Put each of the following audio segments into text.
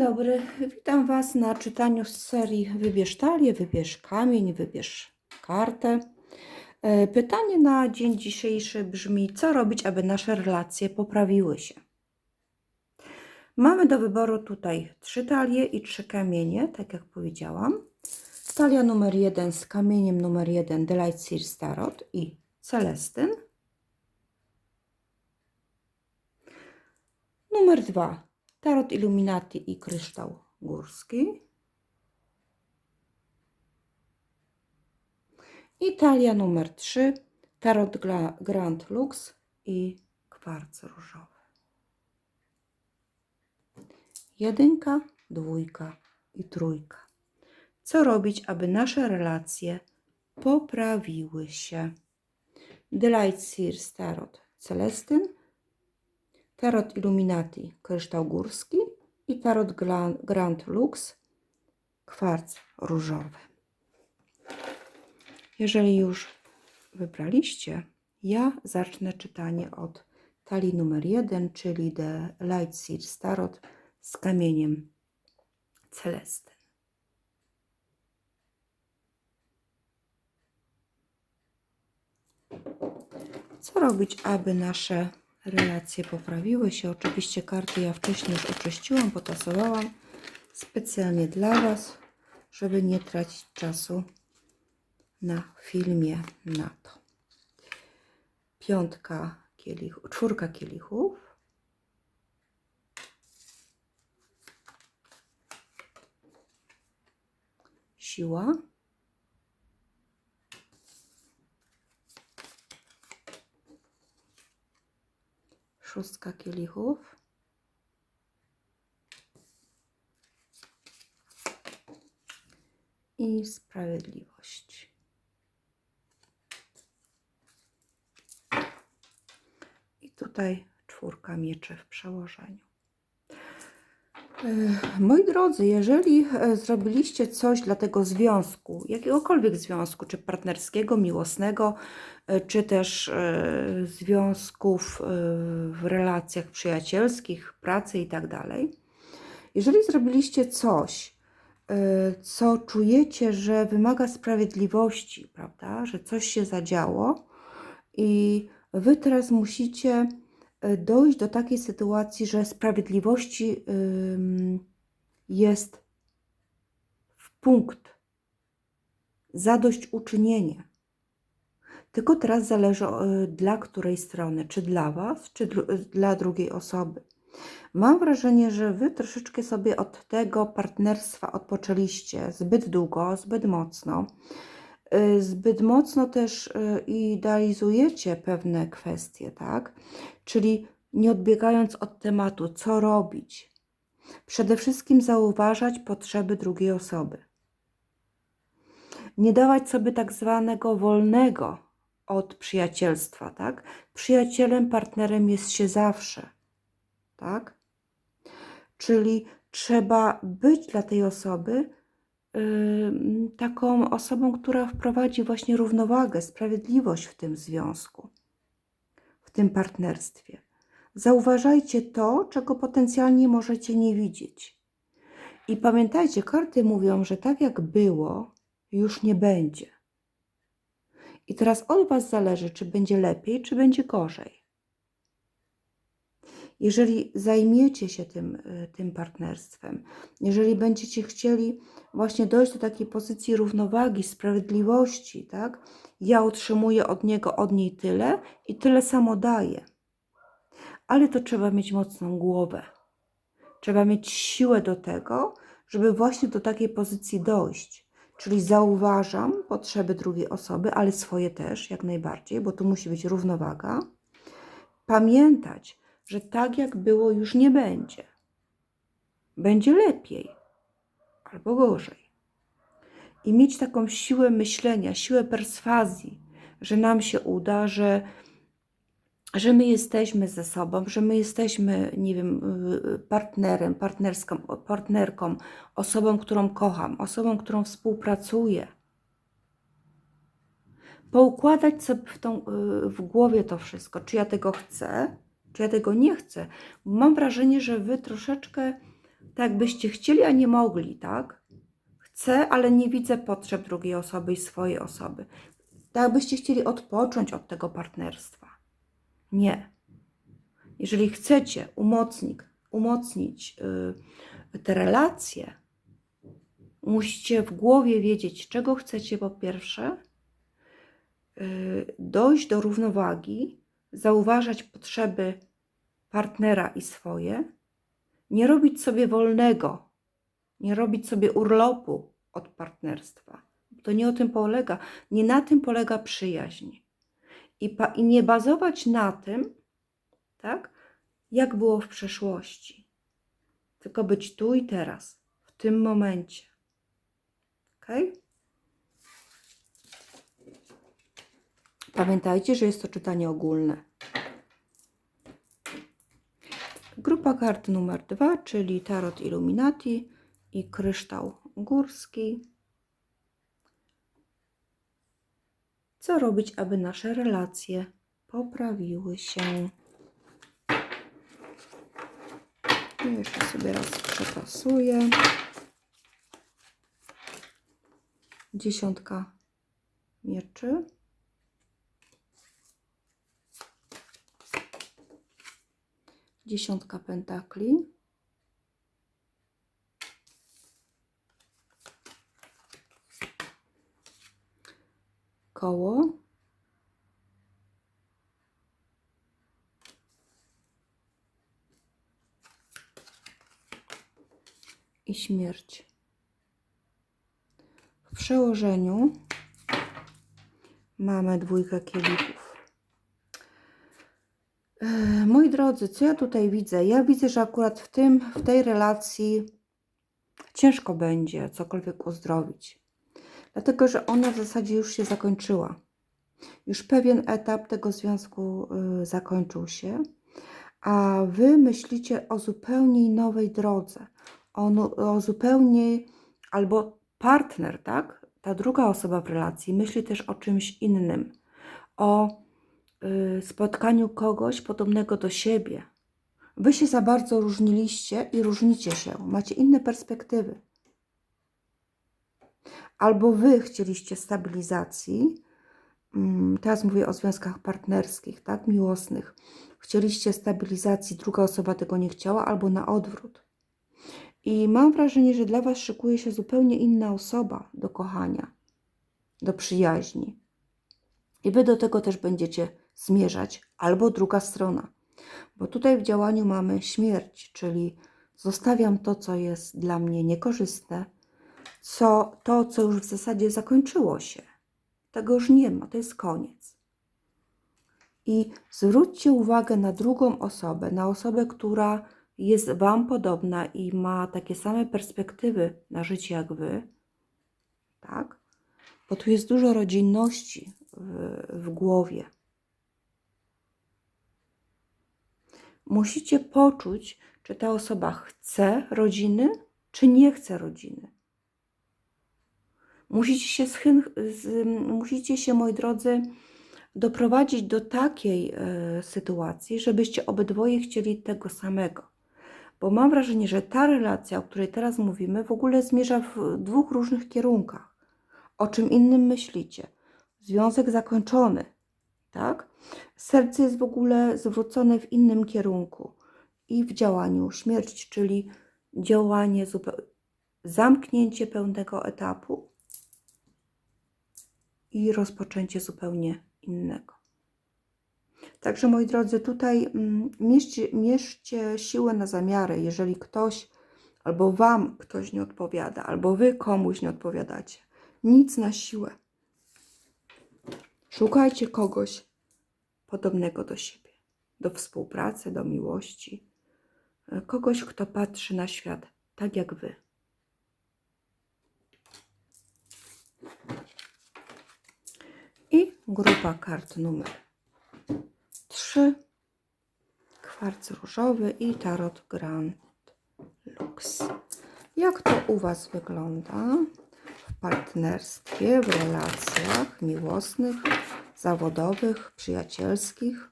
dobry, witam Was na czytaniu z serii Wybierz talię, wybierz kamień, wybierz kartę. E, Pytanie na dzień dzisiejszy brzmi: co robić, aby nasze relacje poprawiły się? Mamy do wyboru tutaj trzy talie i trzy kamienie, tak jak powiedziałam. Talia numer jeden z kamieniem numer jeden Delight Sears Tarot i Celestyn. Numer dwa Tarot Illuminati i kryształ górski. I talia numer 3, Tarot Grand Lux i kwarc różowy. Jedynka, dwójka i trójka. Co robić, aby nasze relacje poprawiły się? Delight Sears Tarot Celestyn, Tarot Illuminati Kryształ Górski i Tarot Grand Lux Kwarc Różowy. Jeżeli już wybraliście, ja zacznę czytanie od talii numer 1, czyli The Light Sears Tarot z kamieniem Celestyn. Co robić, aby nasze relacje poprawiły się? Oczywiście karty ja wcześniej już oczyściłam, potasowałam specjalnie dla Was, żeby nie tracić czasu na filmie na to. Piątka kielichów, czwórka kielichów. Siła. Szóstka kielichów. I sprawiedliwość. I tutaj czwórka mieczy w przełożeniu. E, Moi drodzy, jeżeli e, zrobiliście coś dla tego związku, jakiegokolwiek związku, czy partnerskiego, miłosnego, e, czy też związków w relacjach przyjacielskich, pracy i tak dalej, jeżeli zrobiliście coś, co czujecie, że wymaga sprawiedliwości, prawda, że coś się zadziało i wy teraz musicie dojść do takiej sytuacji, że sprawiedliwości jest w punkt, zadośćuczynienie. Tylko teraz zależy dla której strony, czy dla Was, czy dla drugiej osoby. Mam wrażenie, że Wy troszeczkę sobie od tego partnerstwa odpoczęliście zbyt długo, zbyt mocno. Y, Zbyt mocno też y, idealizujecie pewne kwestie, tak? Czyli nie odbiegając od tematu, co robić. Przede wszystkim zauważać potrzeby drugiej osoby. Nie dawać sobie tak zwanego wolnego od przyjacielstwa, tak? Przyjacielem, partnerem jest się zawsze, tak? Czyli trzeba być dla tej osoby taką osobą, która wprowadzi właśnie równowagę, sprawiedliwość w tym związku, w tym partnerstwie. Zauważajcie to, czego potencjalnie możecie nie widzieć. I pamiętajcie, karty mówią, że tak jak było, już nie będzie. I teraz od Was zależy, czy będzie lepiej, czy będzie gorzej. Jeżeli zajmiecie się tym, y, tym partnerstwem, jeżeli będziecie chcieli właśnie dojść do takiej pozycji równowagi, sprawiedliwości, tak? Ja otrzymuję od niego, od niej tyle i tyle samo daję. Ale to trzeba mieć mocną głowę. Trzeba mieć siłę do tego, żeby właśnie do takiej pozycji dojść. Czyli zauważam potrzeby drugiej osoby, ale swoje też, jak najbardziej, bo tu musi być równowaga. Pamiętać, że tak jak było, już nie będzie. Będzie lepiej albo gorzej. I mieć taką siłę myślenia, siłę perswazji, że nam się uda, że, że my jesteśmy ze sobą, że my jesteśmy, nie wiem, partnerem, partnerską, partnerką, osobą, którą kocham, osobą, którą współpracuję. Poukładać sobie w, tą, w głowie to wszystko, czy ja tego chcę, czy ja tego nie chcę. Mam wrażenie, że wy troszeczkę tak byście chcieli, a nie mogli, tak? Chcę, ale nie widzę potrzeb drugiej osoby i swojej osoby. Tak byście chcieli odpocząć od tego partnerstwa. Nie. Jeżeli chcecie umocnić, umocnić yy, te relacje, musicie w głowie wiedzieć, czego chcecie po pierwsze, yy, dojść do równowagi, zauważać potrzeby partnera i swoje, nie robić sobie wolnego, nie robić sobie urlopu od partnerstwa. To nie o tym polega, nie na tym polega przyjaźń. I, i nie bazować na tym, tak, jak było w przeszłości, tylko być tu i teraz, w tym momencie. Ok? Pamiętajcie, że jest to czytanie ogólne. Grupa kart numer dwa, czyli Tarot Illuminati i Kryształ Górski. Co robić, aby nasze relacje poprawiły się? Jeszcze sobie raz przetasuję. Dziesiątka mieczy. Dziesiątka pentakli. Koło. I śmierć. W przełożeniu mamy dwójkę kielichów. Moi drodzy, co ja tutaj widzę? Ja widzę, że akurat w tym, w tej relacji ciężko będzie cokolwiek uzdrowić. Dlatego, że ona w zasadzie już się zakończyła. Już pewien etap tego związku y, zakończył się, a wy myślicie o zupełnie nowej drodze, o, o zupełnie, albo partner, tak? Ta druga osoba w relacji myśli też o czymś innym, o spotkaniu kogoś podobnego do siebie. Wy się za bardzo różniliście i różnicie się, macie inne perspektywy. Albo wy chcieliście stabilizacji, mm, teraz mówię o związkach partnerskich, tak, miłosnych. Chcieliście stabilizacji, druga osoba tego nie chciała, albo na odwrót. I mam wrażenie, że dla was szykuje się zupełnie inna osoba do kochania, do przyjaźni. I wy do tego też będziecie zmierzać, albo druga strona. Bo tutaj w działaniu mamy śmierć, czyli zostawiam to, co jest dla mnie niekorzystne, co, to, co już w zasadzie zakończyło się. Tego już nie ma, to jest koniec. I zwróćcie uwagę na drugą osobę, na osobę, która jest Wam podobna i ma takie same perspektywy na życie jak Wy, tak? Bo tu jest dużo rodzinności w, w głowie. Musicie poczuć, czy ta osoba chce rodziny, czy nie chce rodziny. Musicie się, schyn, musicie się, moi drodzy, doprowadzić do takiej e, sytuacji, żebyście obydwoje chcieli tego samego. Bo mam wrażenie, że ta relacja, o której teraz mówimy, w ogóle zmierza w dwóch różnych kierunkach. O czym innym myślicie? Związek zakończony, tak? Serce jest w ogóle zwrócone w innym kierunku i w działaniu śmierć, czyli działanie zamknięcie pełnego etapu i rozpoczęcie zupełnie innego. Także moi drodzy, tutaj mm, mierzcie, mierzcie siłę na zamiary, jeżeli ktoś albo wam ktoś nie odpowiada, albo wy komuś nie odpowiadacie. Nic na siłę. Szukajcie kogoś podobnego do siebie, do współpracy, do miłości, e, kogoś, kto patrzy na świat tak jak wy. I grupa kart numer 3, kwarc różowy i tarot Grand Lux. Jak to u Was wygląda w partnerstwie, w relacjach miłosnych, zawodowych, przyjacielskich.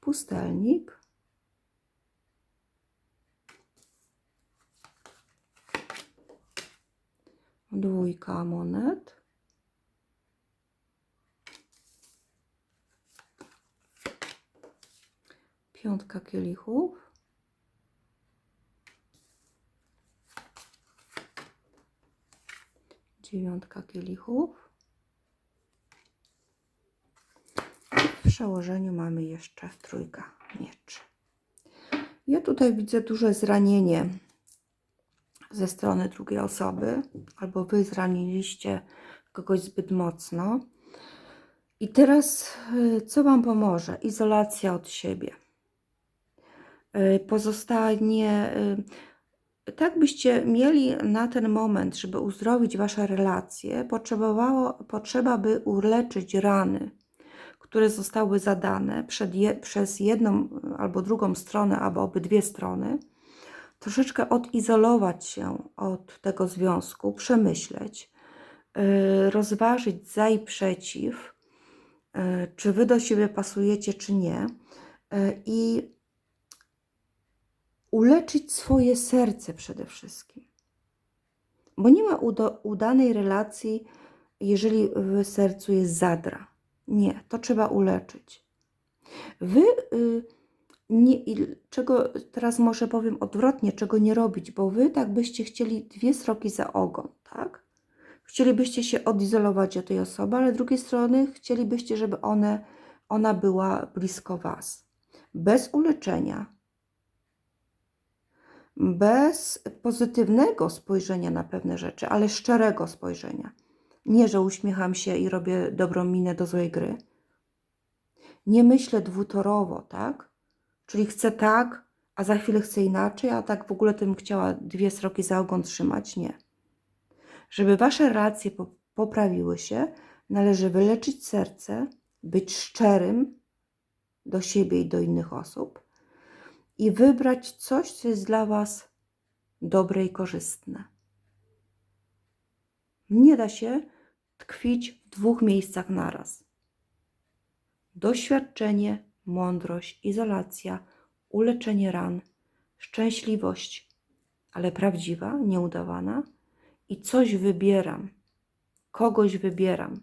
Pustelnik. Dwójka monet. Piątka kielichów. dziewiątka kielichów, przełożeniu mamy jeszcze trójka mieczy. Ja tutaj widzę duże zranienie ze strony drugiej osoby, albo wy zraniliście kogoś zbyt mocno. I teraz y, co Wam pomoże? Izolacja od siebie. Y, Pozostanie, y, tak byście mieli na ten moment, żeby uzdrowić Wasze relacje, potrzebowało, potrzeba by uleczyć rany, które zostały zadane je, przez jedną albo drugą stronę, albo obydwie strony troszeczkę odizolować się od tego związku, przemyśleć, yy, rozważyć za i przeciw, yy, czy wy do siebie pasujecie, czy nie, yy, i uleczyć swoje serce przede wszystkim. Bo nie ma udanej relacji, jeżeli w sercu jest zadra. Nie, to trzeba uleczyć. Wy. y, nie, czego teraz może powiem odwrotnie, czego nie robić, bo wy tak byście chcieli dwie sroki za ogon, tak? Chcielibyście się odizolować od tej osoby, ale z drugiej strony chcielibyście, żeby one, ona była blisko was. Bez uleczenia, bez pozytywnego spojrzenia na pewne rzeczy, ale szczerego spojrzenia. Nie, że uśmiecham się i robię dobrą minę do złej gry. Nie myślę dwutorowo, tak? Czyli chcę tak, a za chwilę chcę inaczej, a tak w ogóle to bym chciała dwie sroki za ogon trzymać. Nie. Żeby wasze relacje po- poprawiły się, należy wyleczyć serce, być szczerym do siebie i do innych osób i wybrać coś, co jest dla was dobre i korzystne. Nie da się tkwić w dwóch miejscach naraz. Doświadczenie, mądrość, izolacja, uleczenie ran, szczęśliwość, ale prawdziwa, nieudawana i coś wybieram, kogoś wybieram.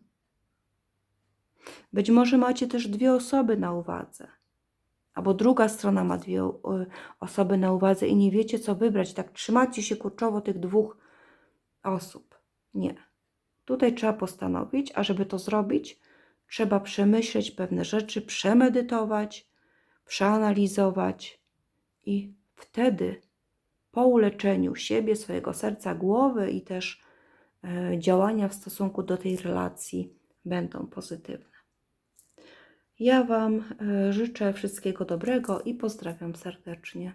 Być może macie też dwie osoby na uwadze, albo druga strona ma dwie y, osoby na uwadze i nie wiecie, co wybrać. Tak trzymacie się kurczowo tych dwóch osób. Nie. Tutaj trzeba postanowić, a żeby to zrobić, trzeba przemyśleć pewne rzeczy, przemedytować, przeanalizować i wtedy po uleczeniu siebie, swojego serca, głowy i też e, działania w stosunku do tej relacji będą pozytywne. Ja Wam e, życzę wszystkiego dobrego i pozdrawiam serdecznie.